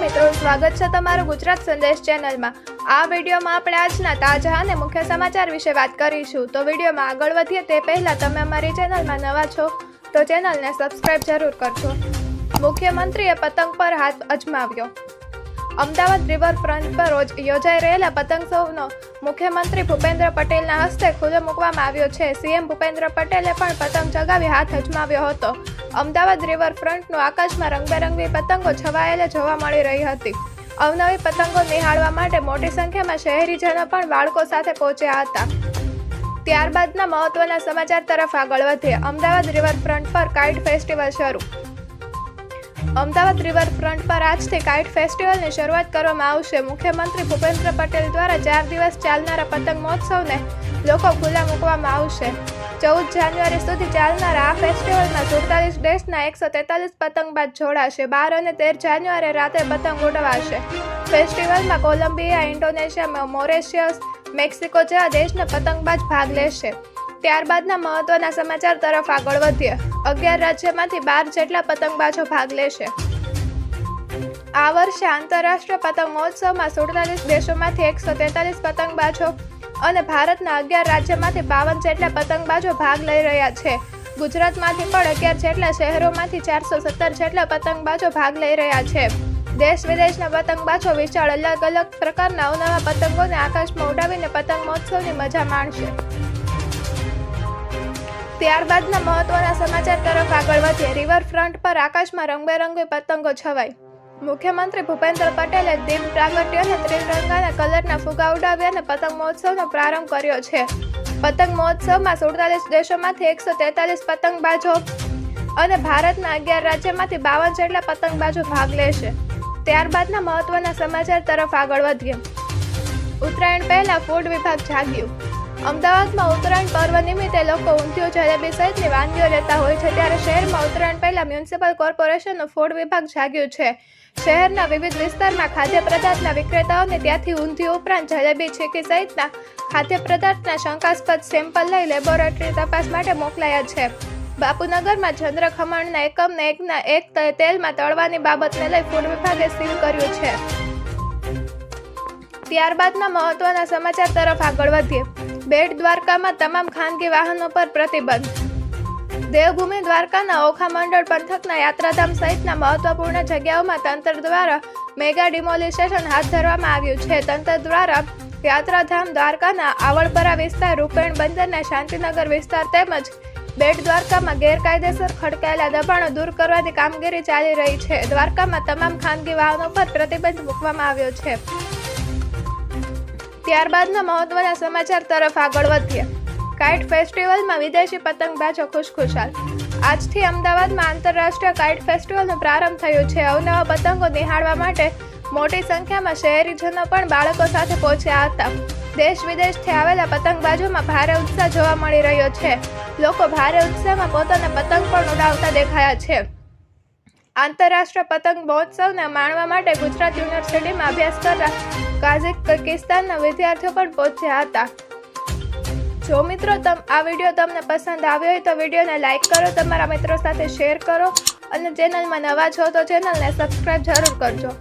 મિત્રો, સ્વાગત છે તમારું ગુજરાત સંદેશ ચેનલમાં. આ વિડીયોમાં આપણે આજના તાજા અને મુખ્ય સમાચાર વિશે વાત કરીશું. તો વિડીયોમાં આગળ વધીએ તે પહેલાં તમે અમારી ચેનલમાં નવા છો, તો ચેનલને સબસ્ક્રાઇબ જરૂર કરજો. મુખ્યમંત્રીએ પતંગ પર હાથ અજમાવ્યો. અમદાવાદ રિવરફ્રન્ટ પર રોજ યોજાઈ રહેલા પતંગોત્સવનો મુખ્યમંત્રી ભૂપેન્દ્ર પટેલના હસ્તે ખુલ્લો મૂકવામાં આવ્યો છે. સીએમ ભૂપેન્દ્ર પટેલે પણ પતંગ ચગાવી હાથ અજમાવ્યો હતો. અમદાવાદ રિવરફ્રન્ટનું આકાશમાં રંગબેરંગી પતંગો છવાયેલે જોવા મળી રહી હતી. અવનવી પતંગો નિહાળવા માટે મોટી સંખ્યામાં શહેરીજનો પણ બાળકો સાથે પહોંચ્યા હતા. ત્યારબાદના મહત્વના સમાચાર તરફ આગળ વધીએ. અમદાવાદ રિવરફ્રન્ટ પર કાઇટ ફેસ્ટિવલ શરૂ. અમદાવાદ રિવરફ્રન્ટ પર આજથી કાઇટ ફેસ્ટિવલની શરૂઆત કરવામાં આવશે. મુખ્યમંત્રી ભૂપેન્દ્ર પટેલ દ્વારા ચાર દિવસ ચાલનારા પતંગ મહોત્સવને લોકો ખુલ્લા મૂકવામાં આવશે. ચૌદ જાન્યુઆરી સુધી ચાલનારા આ ફેસ્ટિવલમાં સુડતાલીસ દેશના એકસો તેતાલીસ પતંગબાજ જોડાશે. બાર અને તેર જાન્યુઆરી રાતે પતંગ ઉડવાશે. ફેસ્ટિવલમાં કોલંબિયા ઇન્ડોનેશિયા મોરેશિયસ, મેક્સિકો જેવા દેશના પતંગબાજ ભાગ લેશે. ત્યારબાદના મહત્વના સમાચાર તરફ આગળ વધીએ. અગિયાર રાજ્યમાંથી બાર જેટલા પતંગબાજો ભાગ લેશે. આ વર્ષે આંતરરાષ્ટ્રીય પતંગ મહોત્સવમાં સુડતાલીસ દેશોમાંથી એકસો તેતાલીસ પતંગબાજો અને ભારતના અગિયાર રાજ્યમાંથી બાવન જેટલા પતંગબાજો ભાગ લઈ રહ્યા છે. ગુજરાતમાંથી પણ અગિયાર જેટલા શહેરોમાંથી ચારસો સત્તર જેટલા પતંગબાજો ભાગ લઈ રહ્યા છે. દેશ વિદેશના પતંગબાજો વિશાળ અલગ અલગ પ્રકારના અવનવા પતંગોને આકાશમાં ઉડાવીને પતંગ મહોત્સવની મજા માણશે. ત્યારબાદના મહત્વના સમાચાર તરફ આગળ વધીએ. રિવરફ્રન્ટ પર આકાશમાં રંગબેરંગી પતંગો છવાઈ. મુખ્યમંત્રી ભૂપેન્દ્ર પટેલે દીપ પ્રાગટ્ય અને ત્રિરંગાના કલરના ફુગા ઉડાવ્યા અને પતંગ મહોત્સવનો પ્રારંભ કર્યો છે. પતંગ મહોત્સવમાં સુડતાલીસ દેશોમાંથી એકસો તેતાલીસ પતંગબાજો અને ભારતના અગિયાર રાજ્યમાંથી બાવન જેટલા પતંગબાજો ભાગ લેશે. ત્યારબાદના મહત્વના સમાચાર તરફ આગળ વધીએ. ઉત્તરાયણ પહેલા ફૂડ વિભાગ જાગ્યું. અમદાવાદમાં ઉત્તરાયણ પર્વ નિમિત્તે લોકો ઊંધિયું, જલેબી સહિતની વાનગીઓ લેતા હોય છે. ત્યારે શહેરમાં ઉત્તરાયણ પહેલા મ્યુનિસિપલ કોર્પોરેશનનું ફૂડ વિભાગ જાગ્યું છે. શહેરના વિવિધ વિસ્તારમાં ખાદ્ય પદાર્થના વિક્રેતાઓને ત્યાંથી ઊંધિયું ઉપરાંત જલેબી છીકી સહિતના ખાદ્ય પદાર્થના શંકાસ્પદ સેમ્પલ લઈ લેબોરેટરી તપાસ માટે મોકલાયા છે. બાપુનગરમાં ચંદ્ર ખમણના એકમને એકના એક તેલમાં તળવાની બાબતને લઈ ફૂડ વિભાગે સીલ કર્યું છે. ત્યારબાદના મહત્વના સમાચાર તરફ આગળ વધીએ. બેટ દ્વારકામાં તમામ ખાનગી વાહનો પર પ્રતિબંધ. દેવભૂમિ દ્વારકાના ઓખા મંડળ પંથકના યાત્રાધામ સહિતના મહત્વપૂર્ણ જગ્યાઓમાં તંત્ર દ્વારા મેગા ડિમોલિશેશન હાથ ધરવામાં આવ્યું છે. તંત્ર દ્વારા યાત્રાધામ દ્વારકાના આવળપરા વિસ્તાર, રૂપેણ બંદરના શાંતિનગર વિસ્તાર તેમજ બેટ દ્વારકામાં ગેરકાયદેસર ખડકાયેલા દબાણો દૂર કરવાની કામગીરી ચાલી રહી છે. દ્વારકામાં તમામ ખાનગી વાહનો પર પ્રતિબંધ મૂકવામાં આવ્યો છે. ત્યારબાદના મહત્વના સમાચાર તરફ આગળ વધીએ. કાઇટ ફેસ્ટિવલમાં વિદેશી પતંગબાજો ખુશખુશાલ. આજથી અમદાવાદમાં આંતરરાષ્ટ્રીય કાઇટ ફેસ્ટિવલનો પ્રારંભ થયો છે. અવનવા પતંગો નિહાળવા માટે મોટી સંખ્યામાં શહેરીજનો પણ બાળકો સાથે પહોંચ્યા હતા. દેશ વિદેશથી આવેલા પતંગબાજોમાં ભારે ઉત્સાહ જોવા મળી રહ્યો છે. લોકો ભારે ઉત્સાહમાં પોતાના પતંગ પણ ઉડાવતા દેખાયા છે. આંતરરાષ્ટ્રીય પતંગ મહોત્સવને માણવા માટે ગુજરાત યુનિવર્સિટીમાં અભ્યાસ કરતા કાઝિકિસ્તાનના વિદ્યાર્થીઓ પણ પહોંચ્યા હતા. જો મિત્રો તમ, આ વીડિયો તમને પસંદ આવ્યો હોય તો વિડીયોને લાઇક કરો, તમારા મિત્રો સાથે શેર કરો અને ચેનલમાં નવા છો તો ચેનલને સબસ્ક્રાઈબ જરૂર કરજો.